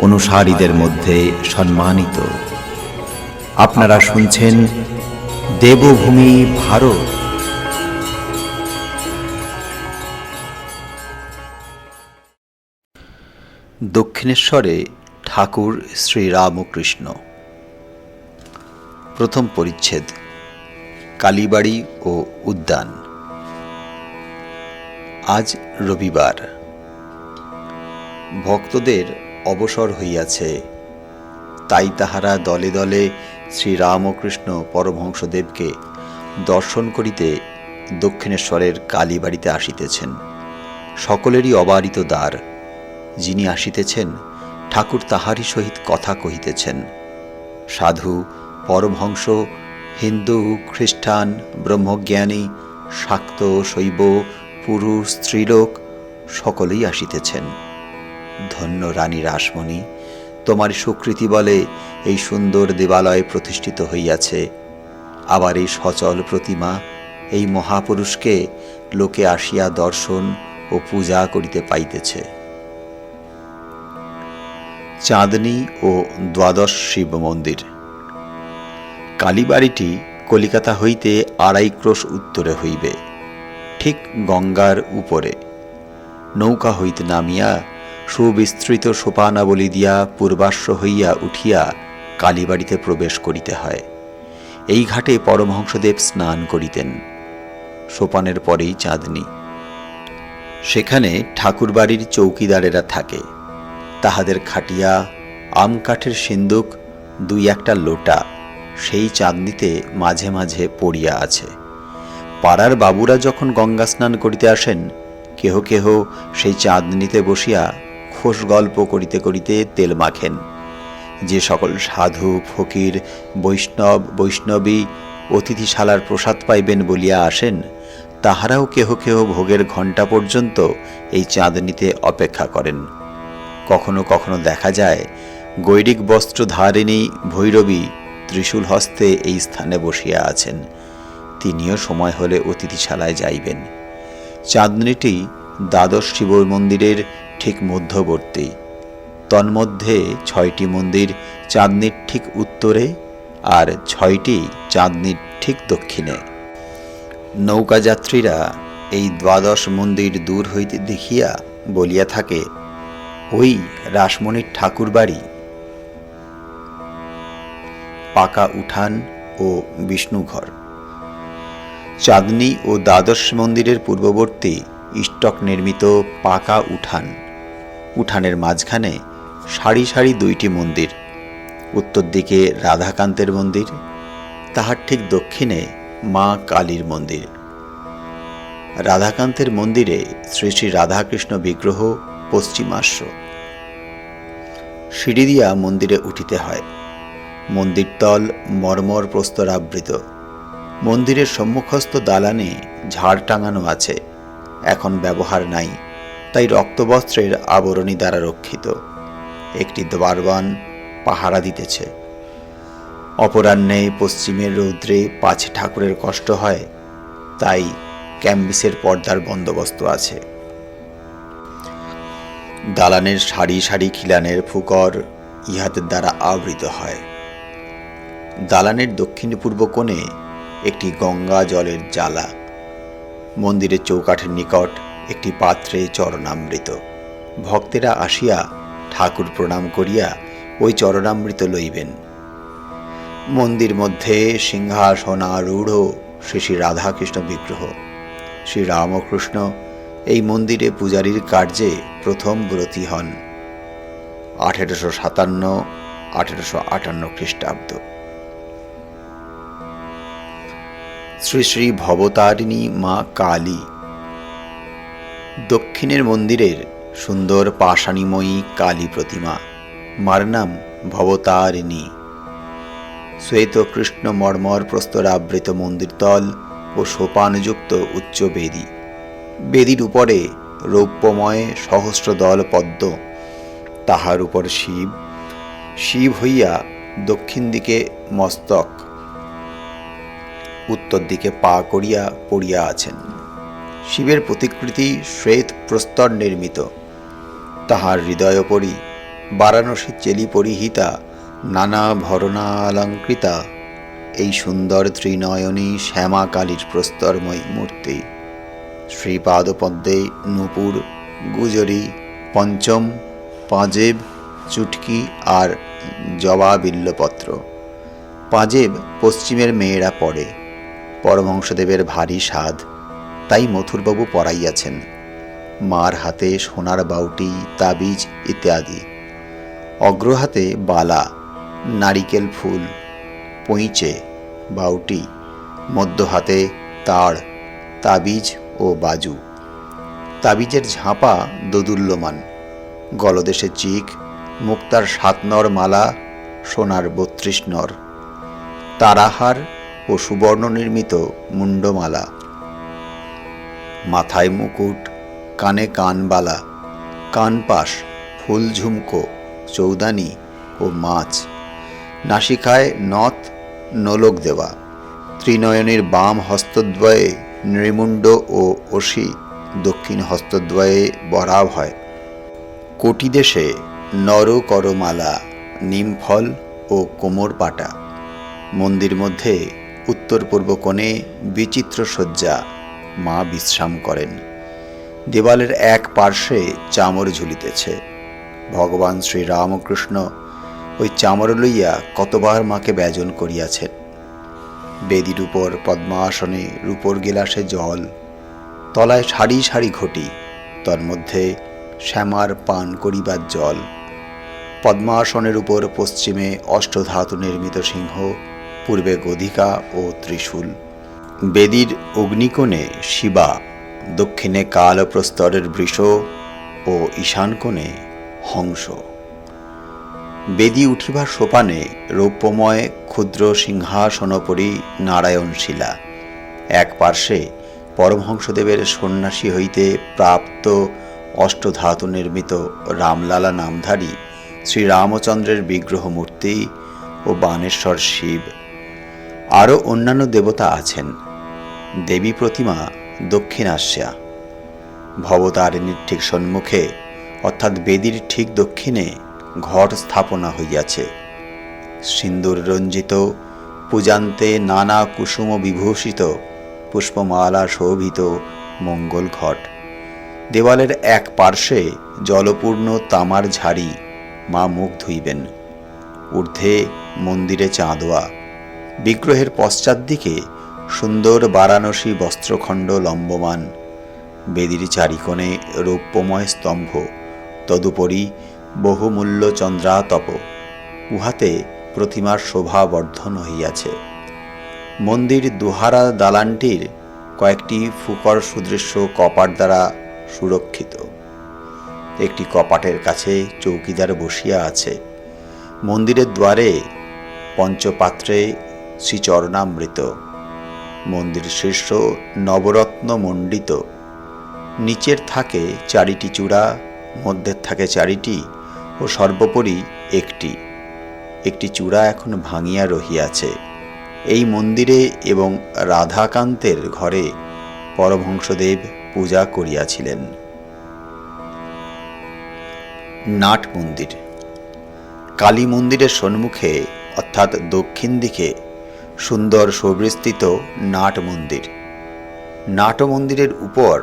অনুসারীদের মধ্যে সম্মানিত। আপনারা শুনছেন দেবভূমি ভারত। দক্ষিণেশ্বরে ঠাকুর শ্রীরামকৃষ্ণ প্রথম পরিচ্ছেদ, কালীবাড়ি ও উদ্যান। আজ রবিবার। ভক্তদের অবসর হইয়াছে। তাই তাহারা দলে দলে শ্রীরামকৃষ্ণ পরমহংসদেবকে দর্শন করিতে দক্ষিণেশ্বরের কালীবাড়িতে আসিতেছেন। সকলেরই অবারিত দ্বার। যিনি আসিতেছেন, ঠাকুর তাহারই সহিত কথা কহিতেছেন, সাধু, পরমহংস, হিন্দু, খ্রিস্টান, ব্রহ্মজ্ঞানী, শাক্ত, শৈব, পুরুষ, স্ত্রীলোক সকলেই আসিতেছেন। ধন্য রানী রাসমণি, তোমার সুকৃতি বলে এই সুন্দর দেবালয় প্রতিষ্ঠিত হইয়াছে। আবার এই সচল প্রতিমা এই মহাপুরুষকে লোকে আসিয়া দর্শন ও পূজা করিতে পাইতেছে। চাঁদনী ও দ্বাদশ শিব মন্দির। কালীবাড়িটি কলিকাতা হইতে আড়াই ক্রোশ উত্তরে হইবে, ঠিক গঙ্গার উপরে। নৌকা হইতে নামিয়া সুবিস্তৃত সোপানাবলী দিয়া পূর্বাশ্ব হইয়া উঠিয়া কালীবাড়িতে প্রবেশ করিতে হয়। এই ঘাটে পরমহংসদেব স্নান করিতেন। সোপানের পরেই চাঁদনী। সেখানে ঠাকুরবাড়ির চৌকিদারেরা থাকে। তাহাদের খাটিয়া, আম কাঠের সিন্দুক, দুই একটা লোটা সেই চাঁদনিতে মাঝে মাঝে পড়িয়া আছে। পাড়ার বাবুরা যখন গঙ্গা স্নান করিতে আসেন, কেহ কেহ সেই চাঁদনিতে বসিয়া খোশ গল্প করিতে করিতে তেল মাখেন। যে সকল সাধু, ফকির, বৈষ্ণব, বৈষ্ণবী, অতিথিশালার প্রসাদ পাইবেন বলিয়া আসেন, তাহারাও কেহ কেহ ভোগের ঘণ্টা পর্যন্ত এই চাঁদনিতে অপেক্ষা করেন। কখনো কখনো দেখা যায়, গৈরিক বস্ত্র ধারিণী ভৈরবী ত্রিশূল হস্তে এই স্থানে বসিয়া আছেন। তিনিও সময় হলে অতিথিশালায় যাইবেন। চাঁদনিটি দ্বাদশ শিব মন্দিরের ঠিক মধ্যবর্তী। তন্মধ্যে ছয়টি মন্দির চাঁদনির ঠিক উত্তরে আর ছয়টি চাঁদনির ঠিক দক্ষিণে। নৌকাযাত্রীরা এই দ্বাদশ মন্দির দূর হইতে দেখিয়া বলিয়া থাকে, ওই রাসমণির ঠাকুর বাড়ি পাকা উঠান ও বিষ্ণুঘর। চাঁদনী ও দ্বাদশ মন্দিরের পূর্ববর্তী ইষ্টক নির্মিত পাকা উঠান। উঠানের মাঝখানে সারি সারি দুইটি মন্দির, উত্তর দিকে রাধাকান্তের মন্দির, তাহার ঠিক দক্ষিণে মা কালীর মন্দির। রাধাকান্তের মন্দিরে শ্রী শ্রী রাধাকৃষ্ণ বিগ্রহ পশ্চিমাশ্ব। সিঁড়ি দিয়া মন্দিরে উঠিতে হয়। মন্দিরতল মর্মর প্রস্তরাবৃত। মন্দিরের সম্মুখস্থ দালানে ঝাড় টাঙানো আছে। এখন ব্যবহার নাই। তাই রক্তবস্ত্রের আবরণী দ্বারা রক্ষিত। একটি দ্বারবান পাহারা দিতেছে। অপরাহ্নে পশ্চিমের রৌদ্রে পাছে ঠাকুরের কষ্ট হয়, তাই ক্যাম্বিসের পর্দার বন্দোবস্ত আছে। দালানের সারি সারি খিলানের ফুকর ইহাদের দ্বারা আবৃত হয়। দালানের দক্ষিণ পূর্ব কোণে একটি গঙ্গা জলের জ্বালা। মন্দিরের চৌকাঠের নিকট একটি পাত্রে চরণামৃত। ভক্তেরা আসিয়া ঠাকুর প্রণাম করিয়া ওই চরণামৃত লইবেন। মন্দির মধ্যে সিংহাসনারূঢ় শ্রী শ্রী রাধাকৃষ্ণ বিগ্রহ। শ্রী রামকৃষ্ণ এই মন্দিরে পূজারীর কার্যে প্রথম ব্রতী হন। আঠেরোশো সাতান্ন, আঠেরোশো আটান্ন খ্রিস্টাব্দ। শ্রী শ্রী ভবতারিণী মা কালী দক্ষিণের মন্দিরের সুন্দর পাষাণীময়ী কালী প্রতিমা। মার নাম ভবতারিণী। শ্বেত কৃষ্ণ মর্মর প্রস্তরাবৃত মন্দিরতল ও সোপানযুক্ত উচ্চ বেদী। বেদির উপরে রৌপ্যময় সহস্র দল পদ্ম। তাহার উপর শিব। শিব হইয়া দক্ষিণ দিকে মস্তক। উত্তর দিকে পা করিয়া পড়িয়া আছেন। শিবের প্রতিকৃতি শ্বেত প্রস্তর নির্মিত। তাহার হৃদয়োপরি, বারাণসী চেলি পরিহিতা, নানা ভরণালঙ্কৃতা, এই সুন্দর ত্রিনয়নী শ্যামা কালীর প্রস্তরময়ী মূর্তি। শ্রীপাদপদ্মে নূপুর, গুজরি, পঞ্চম, পাঁজেব, চুটকি আর জবা বিল্লপত্র পাঁজেব পশ্চিমের মেয়েরা পড়ে। পরমহংসদেবের ভারী স্বাদ। তাই মথুরবাবু পড়াইয়াছেন মার হাতে সোনার বাউটি, তাবিজ ইত্যাদি। অগ্রহাতে বালা, নারিকেল ফুল, পইচে, বাউটি মধ্য হাতে তাড় তাবিজ ও বাজু। তাবিজের ঝাঁপা দোদুল্যমান। গলদেশে চিক, মুক্তার সাত নর মালা, সোনার বত্রিশ নর। তারাহার ও সুবর্ণ নির্মিত মুন্ডমালা মাথায় মুকুট, কানে কানবালা কানপাশ ফুল ঝুমকো, চৌদানি ও মাছ। নাসিকায় নথ, নোলক দেওয়া। ত্রিনয়নের বাম হস্তদ্বয়ে নৃমুণ্ড ও অসি দক্ষিণ হস্তদ্বয়ে বরাভ হয়। কোটি দেশে নর করমালা, নিমফল ও কোমর পাটা। মন্দির মধ্যে উত্তর পূর্ব কোণে বিচিত্র শয্যা। মা বিশ্রাম করেন। দেওয়ালের এক পার্শ্বে চামর ঝুলিতেছে। ভগবান শ্রী রামকৃষ্ণ ওই চামর লইয়া কতবার মাকে ব্যজন করিয়াছেন। বেদির উপর পদ্মাসনে রূপর গেলাসে জল, তলায় সারি সারি ঘটি, তন্মধ্যে শ্যামার পান করিবার জল। পদ্মাসনের উপর পশ্চিমে অষ্টধাতু নির্মিত সিংহ, পূর্বে গধিকা ও ত্রিশূল। বেদির অগ্নিকোণে শিবা, দক্ষিণে কালপ্রস্তরের বৃষ ও ঈশানকোণে হংস। বেদি উঠিবার সোপানে রৌপ্যময় ক্ষুদ্র সিংহাসনপরি নারায়ণ শিলা এক পার্শ্বে পরমহংসদেবের সন্ন্যাসী হইতে প্রাপ্ত অষ্টধাতু নির্মিত রামলালা নামধারী শ্রীরামচন্দ্রের বিগ্রহ মূর্তি ও বানেশ্বর শিব। আরও অন্যান্য দেবতা আছেন। দেবী প্রতিমা দক্ষিণাস্যা ভবতারিণীর ঠিক সম্মুখে অর্থাৎ বেদির ঠিক দক্ষিণে, ঘট স্থাপনা হইয়াছে। সিন্দুর রঞ্জিত, পূজান্তে নানা কুসুম বিভূষিত, পুষ্পমালা শোভিত মঙ্গল ঘট। দেওয়ালের এক পার্শ্বে জলপূর্ণ তামার ঝাড়ি মা মুখ ধুইবেন। ঊর্ধ্বে মন্দিরে চাঁদোয়া। বিগ্রহের পশ্চাৎ দিকে সুন্দর বারাণসী বস্ত্রখণ্ড লম্বমান। বেদির চারিকোণে রৌপ্যময় স্তম্ভ, তদুপরি বহুমূল্য চন্দ্রাতপ। উহাতে প্রতিমার শোভা বর্ধন হইয়াছে। মন্দির দুহারা দালানটির কয়েকটি ফুকর সুদৃশ্য কপাট দ্বারা সুরক্ষিত। একটি কপাটের কাছে চৌকিদার বসিয়া আছে। মন্দিরের দ্বারে পঞ্চপাত্রে শ্রীচরণামৃত। মন্দির শীর্ষ নবরত্ন মণ্ডিত। নিচের থাকে চারিটি চূড়া মধ্যের থাকে চারিটি ও সর্বোপরি একটি। একটি চূড়া এখন ভাঙিয়া রহিয়াছে। এই মন্দিরে এবং রাধাকান্তের ঘরে পরমহংসদেব পূজা করিয়াছিলেন। নাট মন্দির। কালী মন্দিরের সম্মুখে, অর্থাৎ দক্ষিণ দিকে সুন্দর সুবিস্তৃত নাট মন্দির। নাট মন্দিরের উপর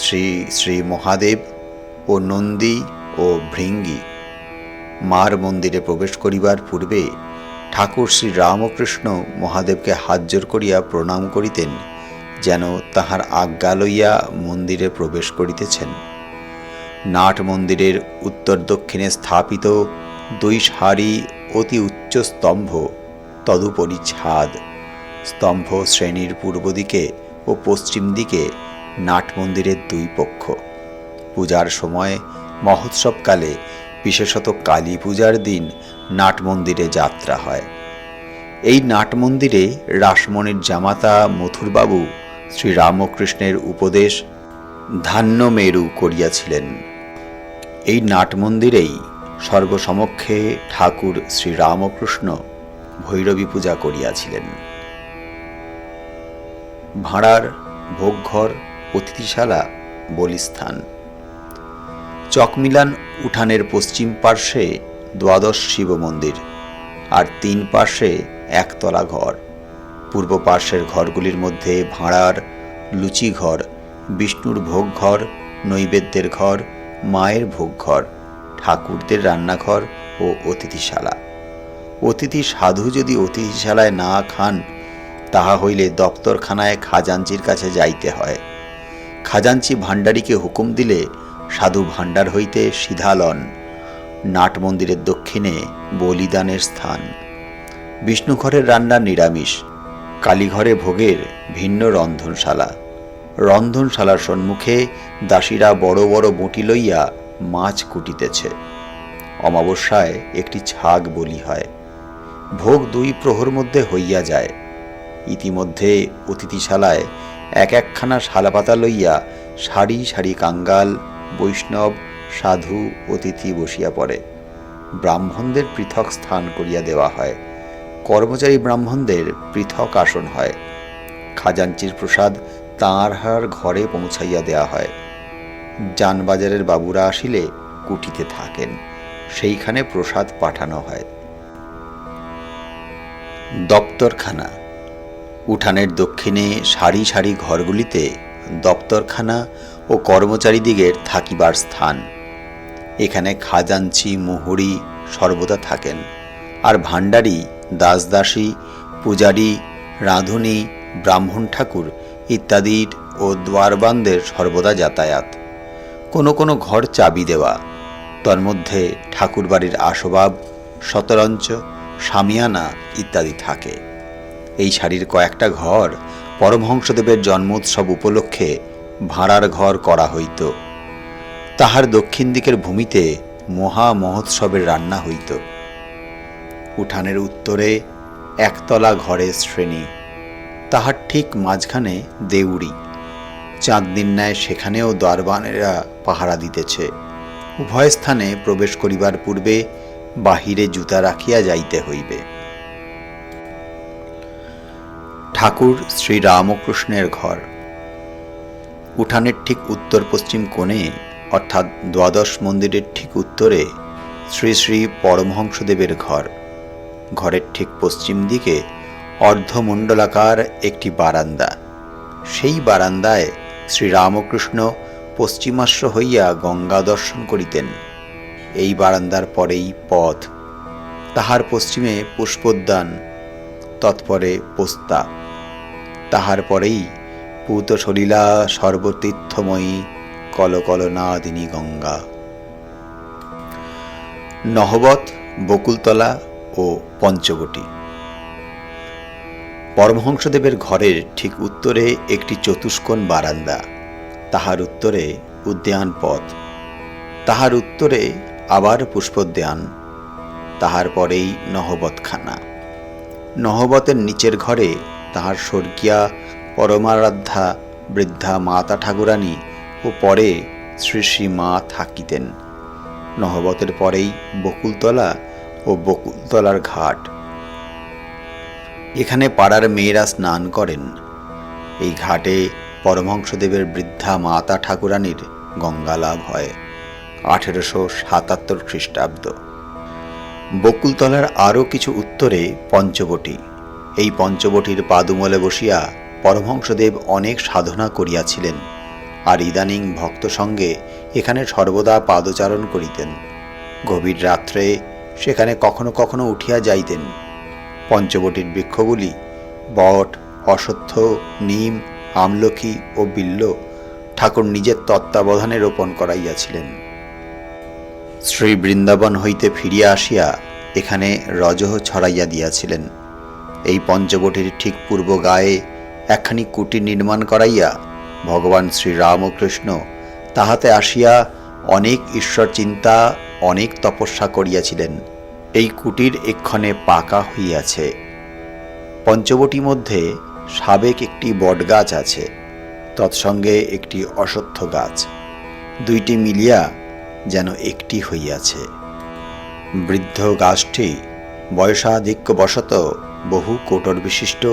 শ্রী শ্রী মহাদেব ও নন্দী ও ভৃঙ্গি মার মন্দিরে প্রবেশ করিবার পূর্বে ঠাকুর শ্রী রামকৃষ্ণ মহাদেবকে হাত জোর করিয়া প্রণাম করিতেন, যেন তাহার আজ্ঞা লইয়া মন্দিরে প্রবেশ করিতেছেন। নাট মন্দিরের উত্তর দক্ষিণে স্থাপিত দুই সারি অতি উচ্চ স্তম্ভ তদুপরি ছাদ, স্তম্ভ শ্রেণির পূর্ব দিকে ও পশ্চিম দিকে নাট মন্দিরের দুই পক্ষ। পূজার সময় মহোৎসবকালে বিশেষত কালী পূজার দিন নাট মন্দিরে যাত্রা হয়। এই নাট মন্দিরে রাসমণির জামাতা মথুরবাবু শ্রীরামকৃষ্ণের উপদেশ ধান্য মেরু করিয়াছিলেন। এই নাট মন্দিরেই সর্বসমক্ষে ঠাকুর শ্রীরামকৃষ্ণ ভৈরবী পূজা করিয়াছিলেন। ভাঁড়ার ভোগঘর, অতিথিশালা, বলিস্থান। চকমিলান উঠানের পশ্চিম পার্শ্বে দ্বাদশ শিব মন্দির আর তিন পার্শ্বে একতলা ঘর। পূর্ব পার্শ্বের ঘরগুলির মধ্যে ভাঁড়ার লুচি ঘর বিষ্ণুর ভোগঘর, নৈবেদ্যের ঘর, মায়ের ভোগঘর, ঠাকুরদের রান্নাঘর ও অতিথিশালা। অতিথি সাধু যদি অতিথিশালায় না খান, তাহা হইলে দপ্তরখানায় খাজাঞ্চির কাছে যাইতে হয়। খাজাঞ্চি ভাণ্ডারীকে হুকুম দিলে সাধু ভাণ্ডার হইতে সিধালন নাট মন্দিরের দক্ষিণে বলিদানের স্থান। বিষ্ণুঘরের রান্না নিরামিষ, কালীঘরে ভোগের ভিন্ন রন্ধনশালা। রন্ধনশালার সম্মুখে দাসীরা বড় বড় বটি লইয়া মাছ কুটিতেছে। অমাবস্যায় একটি ছাগ বলি হয়। ভোগ দুই প্রহর মধ্যে হইয়া যায়। ইতিমধ্যে অতিথিশালায় এক একখানা শালাপাতা লইয়া সারি সারি কাঙ্গাল, বৈষ্ণব, সাধু, অতিথি বসিয়া পড়ে। ব্রাহ্মণদের পৃথক স্থান করিয়া দেওয়া হয়। কর্মচারী ব্রাহ্মণদের পৃথক আসন হয়। খাজাঞ্চির প্রসাদ তাঁর হার ঘরে পৌঁছাইয়া দেওয়া হয়। যানবাজারের বাবুরা আসিলে কুটিতে থাকেন। সেইখানে প্রসাদ পাঠানো হয়। দপ্তরখানা। উঠানের দক্ষিণে সারি সারি ঘরগুলিতে দপ্তরখানা ও কর্মচারীদিগের থাকিবার স্থান। এখানে খাজাঞ্চি, মুহুরি সর্বদা থাকেন। আর ভাণ্ডারী, দাসদাসী, পূজারী, রাঁধুনি, ব্রাহ্মণ ঠাকুর ইত্যাদির ও দ্বারবানদের সর্বদা যাতায়াত। কোনো কোনো ঘর চাবি দেওয়া। তন্মধ্যে ঠাকুরবাড়ির আসবাব, শতরঞ্চ সামিয়ানা ইত্যাদি থাকে। এই শাড়ির কয়েকটা ঘর পরমহংসদেবের জন্মোৎসব উপলক্ষে ভাড়ার ঘর করা হইত। তাহার দক্ষিণ দিকের ভূমিতে মহা মহোৎসবের রান্না হইত। উঠানের উত্তরে একতলা ঘরের শ্রেণি। তাহার ঠিক মাঝখানে দেউড়ি। চাঁদদিন ন্যায় সেখানেও দরবানেরা পাহারা দিতেছে। উভয় স্থানে প্রবেশ করিবার পূর্বে বাহিরে জুতা রাখিয়া যাইতে হইবে। ঠাকুর শ্রী রামকৃষ্ণের ঘর। উঠানের ঠিক উত্তর পশ্চিম কোণে, অর্থাৎ দ্বাদশ মন্দিরের ঠিক উত্তরে, শ্রী শ্রী পরমহংসদেবের ঘর। ঘরের ঠিক পশ্চিম দিকে অর্ধমণ্ডলাকার একটি বারান্দা। সেই বারান্দায় শ্রীরামকৃষ্ণ পশ্চিমাশ্র হইয়া গঙ্গা দর্শন করিতেন। এই বারান্দার পরেই পথ। তাহার পশ্চিমে পুষ্পোদ্যান, তৎপরে পোস্তা। তাহার পরেই পূত সলিলা সর্বতীর্থময়ী কলকলনাদিনী গঙ্গা। নহবত বকুলতলা ও পঞ্চবটি। পরমহংসদেবের ঘরের ঠিক উত্তরে একটি চতুষ্কোণ বারান্দা। তাহার উত্তরে উদ্যান পথ তাহার উত্তরে আবার পুষ্পোদ্যান, তাহার পরেই নহবতখানা নহবতের নিচের ঘরে তাহার স্বর্গীয়া পরমারাধ্যা, বৃদ্ধা মাতা ঠাকুরানী ও পরে শ্রী শ্রী মা থাকিতেন। নহবতের পরেই বকুলতলা ও বকুলতলার ঘাট। এখানে পাড়ার মেয়েরা স্নান করেন। এই ঘাটে পরমহংসদেবের বৃদ্ধা মাতা ঠাকুরানীর গঙ্গালাভ হয়। আঠেরোশো সাতাত্তর খ্রিস্টাব্দ। বকুলতলার আরও কিছু উত্তরে পঞ্চবটি। এই পঞ্চবটির পাদুমলে বসিয়া পরমহংসদেব অনেক সাধনা করিয়াছিলেন, আর ইদানিং ভক্ত সঙ্গে এখানে সর্বদা পাদচারণ করিতেন। গভীর রাত্রে সেখানে কখনো কখনো উঠিয়া যাইতেন। পঞ্চবটির বৃক্ষগুলি বট, অশ্বত্থ, নিম আমলকি ও বিল্ল ঠাকুর নিজের তত্ত্বাবধানে রোপণ করাইয়াছিলেন। শ্রী বৃন্দাবন হইতে ফিরিয়া আসিয়া এখানে রজহ ছড়াইয়া দিয়াছিলেন। এই পঞ্চবটির ঠিক পূর্ব গায়ে একখানি কুটির নির্মাণ করাইয়া ভগবান শ্রী রামকৃষ্ণ তাহাতে আসিয়া অনেক ঈশ্বর চিন্তা অনেক তপস্যা করিয়াছিলেন। এই কুটির এক্ষণে পাকা হইয়াছে। পঞ্চবটি মধ্যে সাবেক একটি বটগাছ আছে, তৎসঙ্গে একটি অশ্বত্থ গাছ। দুইটি মিলিয়া যেন একটি হইয়াছে। বৃদ্ধ গাছটি বয়সাধিক্যবশত বহু কোটর বিশিষ্ট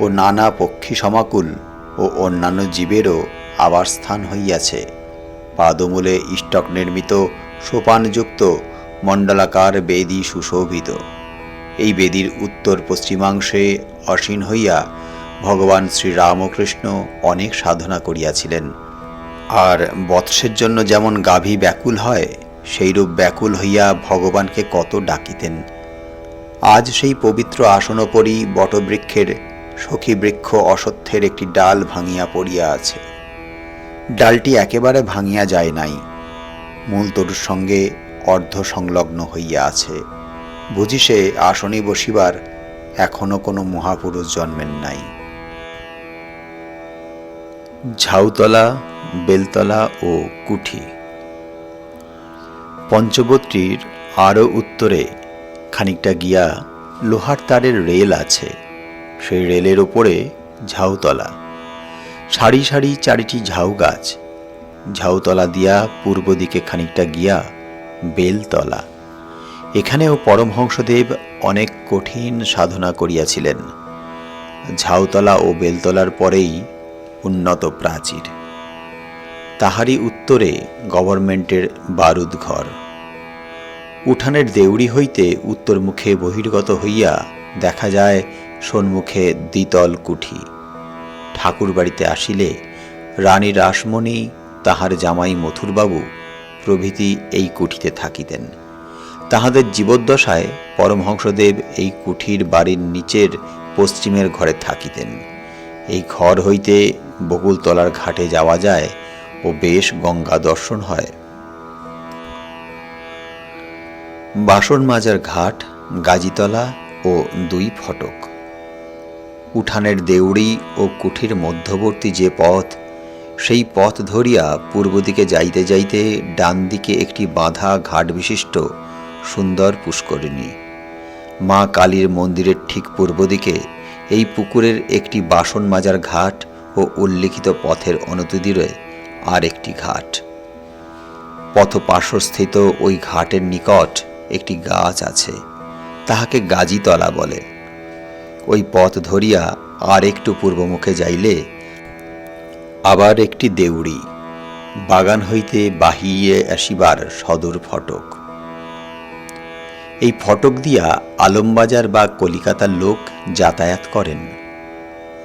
ও নানা পক্ষী সমাকুল ও অন্যান্য জীবেরও আবাসস্থান হইয়াছে। পাদমূলে ইষ্টক নির্মিত সোপানযুক্ত মণ্ডলাকার বেদী সুশোভিত। এই বেদির উত্তর পশ্চিমাংশে অসীন হইয়া ভগবান শ্রীরামকৃষ্ণ অনেক সাধনা করিয়াছিলেন। আর বৎসের জন্য যেমন গাভী ব্যাকুল হয়, সেইরূপ ব্যাকুল হইয়া ভগবানকে কত ডাকিতেন। আজ সেই পবিত্র আসনোপরি বটবৃক্ষের সখী বৃক্ষ অসত্যের একটি ডাল ভাঙিয়া পড়িয়া আছে। ডালটি একেবারে ভাঙিয়া যায় নাই। মূল তরুর সঙ্গে অর্ধ সংলগ্ন হইয়া আছে। বুঝি সে আসনে বসিবার এখনও কোনো মহাপুরুষ জন্মেন নাই। ঝাউতলা বেলতলা ও কুঠি। পঞ্চবটির আরও উত্তরে খানিকটা গিয়া লোহার তারের রেল আছে। সেই রেলের ওপরে ঝাউতলা। সারি সারি চারিটি ঝাউ গাছ ঝাউতলা দিয়া পূর্ব দিকে খানিকটা গিয়া বেলতলা। এখানেও পরমহংসদেব অনেক কঠিন সাধনা করিয়াছিলেন। ঝাউতলা ও বেলতলার পরেই উন্নত প্রাচীর। তাহারই উত্তরে গভর্নমেন্টের বারুদ ঘর। উঠানের দেউড়ি হইতে উত্তরমুখে বহির্গত হইয়া দেখা যায় সন্মুখে দ্বিতল কুঠি। ঠাকুর বাড়িতে আসিলে রানী রাসমণি, তাহার জামাই মথুরবাবু প্রভৃতি এই কুঠিতে থাকিতেন। তাহাদের জীবদ্দশায় পরমহংসদেব এই কুঠির বাড়ির নিচের পশ্চিমের ঘরে থাকিতেন। এই ঘর হইতে বকুলতলার ঘাটে যাওয়া যায় ও বেশ গঙ্গা দর্শন হয়। বাসন মাজার ঘাট, গাজীতলা ও দুই ফটক। উঠানের দেউড়ি ও কুঠির মধ্যবর্তী যে পথ, সেই পথ ধরিয়া পূর্ব দিকে যাইতে যাইতে ডান দিকে একটি বাঁধা ঘাট বিশিষ্ট সুন্দর পুষ্করিণী। মা কালীর মন্দিরের ঠিক পূর্ব দিকে এই পুকুরের একটি বাসন মাজার ঘাট ও উল্লিখিত পথের অনতিদূরে আর একটি ঘাট। পথ পার্শ্বস্থিত ওই ঘাটের নিকট একটি গাছ আছে, তাহাকে গাজীতলা বলে। ওই পথ ধরিয়া আর একটু পূর্বমুখে যাইলে আবার একটি দেউড়ি, বাগান হইতে বাহিয়ে আসিবার সদর ফটক। এই ফটক দিয়া আলমবাজার বা কলিকাতার লোক যাতায়াত করেন।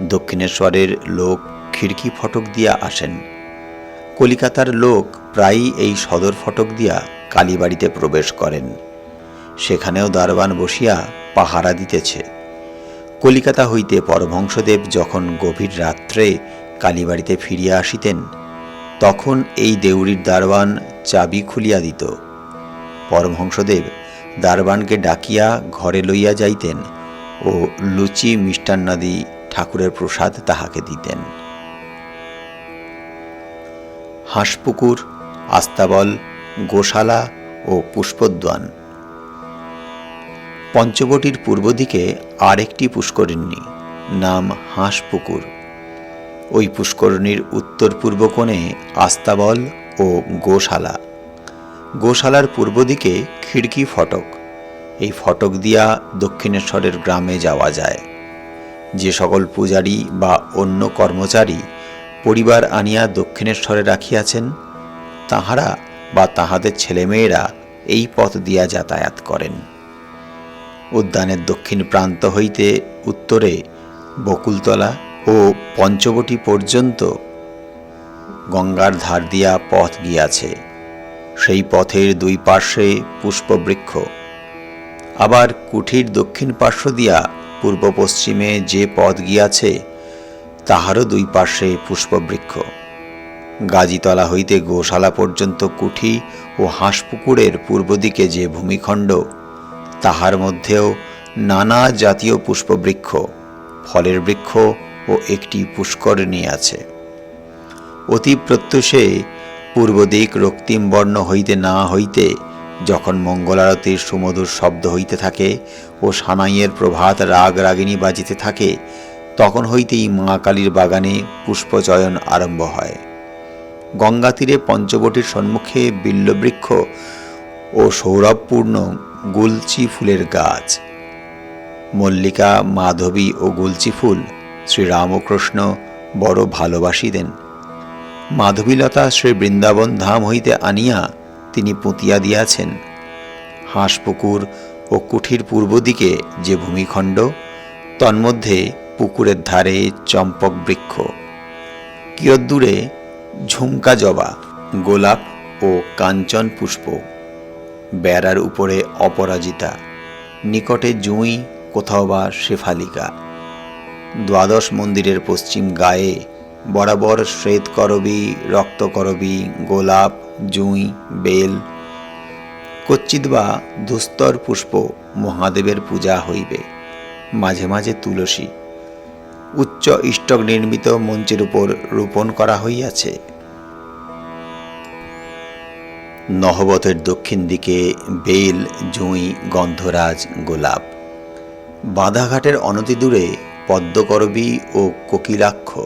দক্ষিণেশ্বরের লোক খিড়কি ফটক দিয়া আসেন। কলিকাতার লোক প্রায়ই এই সদর ফটক দিয়া কালীবাড়িতে প্রবেশ করেন। সেখানেও দারবান বসিয়া পাহারা দিতেছে। কলিকাতা হইতে পরমহংসদেব যখন গভীর রাত্রে কালীবাড়িতে ফিরিয়া আসিতেন, তখন এই দেউড়ির দারবান চাবি খুলিয়া দিত। পরমহংসদেব দারবানকে ডাকিয়া ঘরে লইয়া যাইতেন ও লুচি, মিষ্টান্নাদি ঠাকুরের প্রসাদ তাহাকে দিতেন। হাঁসপুকুর, আস্তাবল, গোশালা ও পুষ্পোদ্যান পঞ্চবটির পূর্ব দিকে আরেকটি পুষ্করিণী, নাম হাঁসপুকুর। ওই পুষ্করিণীর উত্তর পূর্ব কোণে আস্তাবল ও গোশালা। গোশালার পূর্ব দিকে খিড়কি ফটক। এই ফটক দিয়া দক্ষিণেশ্বরের গ্রামে যাওয়া যায়। যে সকল পূজারী বা অন্য কর্মচারী পরিবার আনিয়া দক্ষিণেশ্বরে রাখিয়াছেন, তাহারা বা তাহাদের ছেলেমেয়েরা এই পথ দিয়া যাতায়াত করেন। উদ্যানের দক্ষিণ প্রান্ত হইতে উত্তরে বকুলতলা ও পঞ্চবটি পর্যন্ত গঙ্গার ধার দিয়া পথ গিয়াছে। সেই পথের দুই পার্শ্বে পুষ্পবৃক্ষ। আবার কুঠির দক্ষিণ পার্শ্ব দিয়া পূর্ব পশ্চিমে যে পথ গিয়াছে তাহারও দুই পার্শ্বে পুষ্পবৃক্ষ। গাজীতলা হইতে গোশালা পর্যন্ত কুঠি ও হাঁসপুকুরের পূর্ব দিকে যে ভূমিখণ্ড, তাহার মধ্যেও নানা জাতীয় পুষ্পবৃক্ষ, ফলের বৃক্ষ ও একটি পুষ্করিণী আছে। অতি প্রত্যুষে পূর্ব দিক রক্তিম বর্ণ হইতে না হইতে যখন মঙ্গলারতির সুমধুর শব্দ হইতে থাকে ও সানাইয়ের প্রভাত রাগ রাগিনী বাজিতে থাকে তখন হইতেই মা কালীর বাগানে পুষ্পচয়ন আরম্ভ হয়। গঙ্গা তীরে পঞ্চবটির সম্মুখে বিল্লবৃক্ষ ও সৌরভপূর্ণ গুলচি ফুলের গাছ। মল্লিকা, মাধবী ও গুলচি ফুল শ্রীরামকৃষ্ণ বড় ভালোবাসিতেন। মাধবীলতা শ্রী বৃন্দাবন ধাম হইতে আনিয়া তিনি পুঁতিয়া দিয়াছেন। হাঁসপুকুর ও কুঠির পূর্ব দিকে যে ভূমিখণ্ড, তন্মধ্যে পুকুরের ধারে চম্পক বৃক্ষ। কিয়দ্দূরে ঝুমকা জবা, গোলাপ ও কাঞ্চন পুষ্প। বেড়ার উপরে অপরাজিতা, নিকটে জুঁই, কোথাও বা শেফালিকা। দ্বাদশ মন্দিরের পশ্চিম গায়ে বরাবর শ্বেতকরবী, রক্তকরবী, গোলাপ, জুঁই, বেল, কচ্চিৎ বা দুস্তর পুষ্প মহাদেবের পূজা হইবে। মাঝে মাঝে তুলসী। উচ্চ ইষ্টক নির্মিত মঞ্চের উপর রোপণ করা হইয়াছে। নহবতের দক্ষিণ দিকে বেল, জুঁই, গন্ধরাজ, গোলাপ। বাঁধাঘাটের অনতিদূরে পদ্মকরবী ও কোকিলাক্ষ।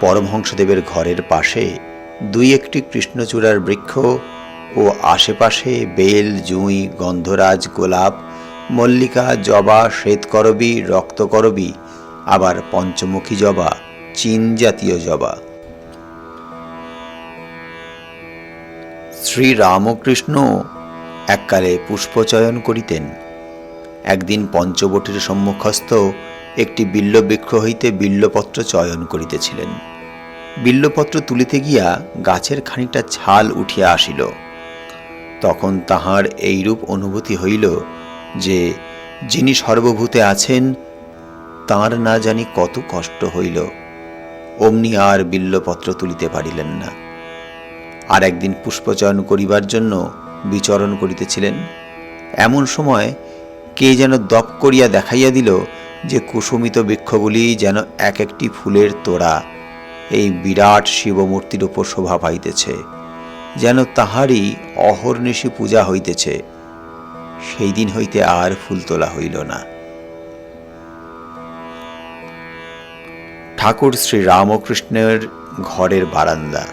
পরমহংসদেবের ঘরের পাশে দুই একটি কৃষ্ণচূড়ার বৃক্ষ ও আশেপাশে বেল, জুঁই, গন্ধরাজ, গোলাপ, মল্লিকা, জবা, শ্বেতকরবী, রক্তকরবী আবার পঞ্চমুখী জবা, চীন জাতীয় জবা। শ্রী রামকৃষ্ণ এককালে পুষ্পচয়ন করিতেন। একদিন পঞ্চবটির সম্মুখস্থ একটি বিল্লবৃক্ষ হইতে বিল্লপত্র চয়ন করিতেছিলেন। বিল্লপত্র তুলিতে গিয়া গাছের খানিকটা ছাল উঠিয়া আসিল। তখন তাহার এইরূপ অনুভূতি হইল যে, যিনি সর্বভূতে আছেন তাঁর না জানি কত কষ্ট হইল, অমনি আর বিল্লপত্র তুলিতে পারিলেন না। আর একদিন পুষ্পচয়ন করিবার জন্য বিচরণ করিতেছিলেন। এমন সময় কে যেন দপ করিয়া দেখাইয়া দিল যে কুসুমিত বৃক্ষগুলি যেন এক একটি ফুলের তোড়া, এই বিরাট শিবমূর্তির উপর শোভা পাইতেছে, যেন তাহারই অহর্নিশি পূজা হইতেছে। সেই দিন হইতে আর ফুল তোলা হইল না। ঠাকুর শ্রী রামকৃষ্ণের ঘরের বারান্দা।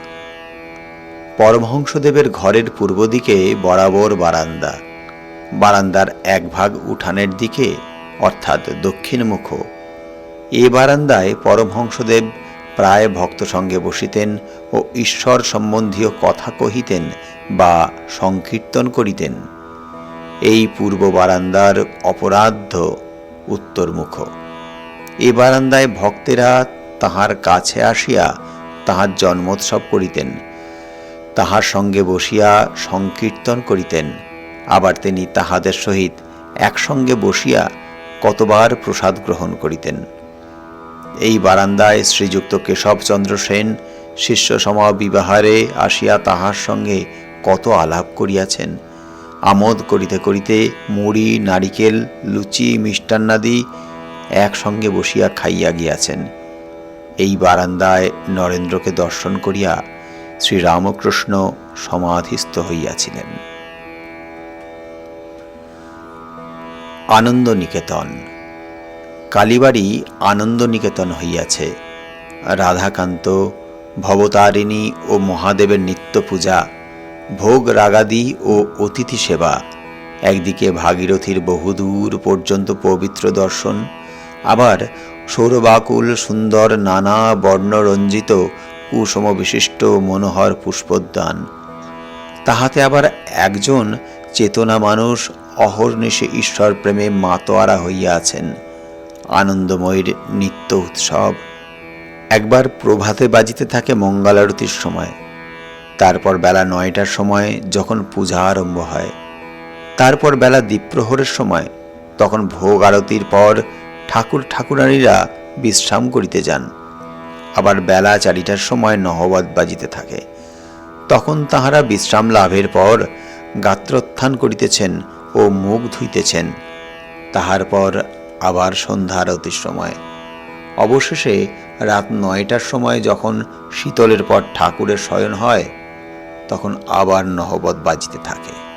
পরমহংসদেবের ঘরের পূর্ব দিকে বরাবর বারান্দা। বারান্দার এক ভাগ উঠানের দিকে, অর্থাৎ দক্ষিণমুখ এ বারান্দায় পরমহংসদেব প্রায় ভক্ত সঙ্গে বসিতেন ও ঈশ্বর সম্বন্ধীয় কথা কহিতেন বা সংকীর্তন করিতেন। এই পূর্ব বারান্দার অপরাধ উত্তরমুখ। এ বারান্দায় ভক্তেরা তাহার কাছে আসিয়া তাহার জন্মোৎসব করিতেন। তাহার সঙ্গে বসিয়া সংকীর্তন করিতেন। আবার তিনি তাহাদের সহিত একসঙ্গে বসিয়া কতবার প্রসাদ গ্রহণ করিতেন। এই বারান্দায় শ্রীযুক্ত কেশবচন্দ্র সেন শিষ্য সমাবিবাহারে আসিয়া তাহার সঙ্গে কত আলাপ করিয়াছেন। আমোদ করিতে করিতে মুড়ি, নারিকেল, লুচি, মিষ্টান্নাদি একসঙ্গে বসিয়া খাইয়া গিয়াছেন। এই বারান্দায় নরেন্দ্রকে দর্শন করিয়া শ্রীরামকৃষ্ণ সমাধিস্থ হইয়াছিলেন। আনন্দ নিকেতন কালীবাড়ি আনন্দ নিকেতন হইয়াছে। রাধাকান্ত, ভবতারিণী ও মহাদেবের নিত্য পূজা ভোগ রাগাদি ও অতিথি সেবা, একদিকে ভাগীরথীর বহুদূর পর্যন্ত পবিত্র দর্শন, আবার সৌরবাকুল সুন্দর নানা বর্ণরঞ্জিত কুসম বিশিষ্ট মনোহর পুষ্পোদ্যান। তাহাতে আবার একজন চেতনা মানুষ অহর্নিশে ঈশ্বর প্রেমে মাতোয়ারা হইয়া আছেন। আনন্দময়ীর নিত্য উৎসব। একবার প্রভাতে বাজিতে থাকে মঙ্গলারতির সময়। তারপর বেলা নয়টার সময় যখন পূজা আরম্ভ হয়। তারপর বেলা দ্বীপ্রহরের সময়। তখন ভোগ আরতির পর ঠাকুর ঠাকুরানীরা বিশ্রাম করিতে যান। আবার বেলা চারিটার সময় নহবত বাজিতে থাকে। তখন তাহারা বিশ্রাম লাভের পর গাত্রোত্থান করিতেছেন ও মুখ ধুইতেছেন। তাহার পর আবার সন্ধ্যা আরতির সময় অবশেষে রাত নয়টার সময় যখন শীতলের পর ঠাকুরের শয়ন হয়, তখন আবার নহবত বাজিতে থাকে।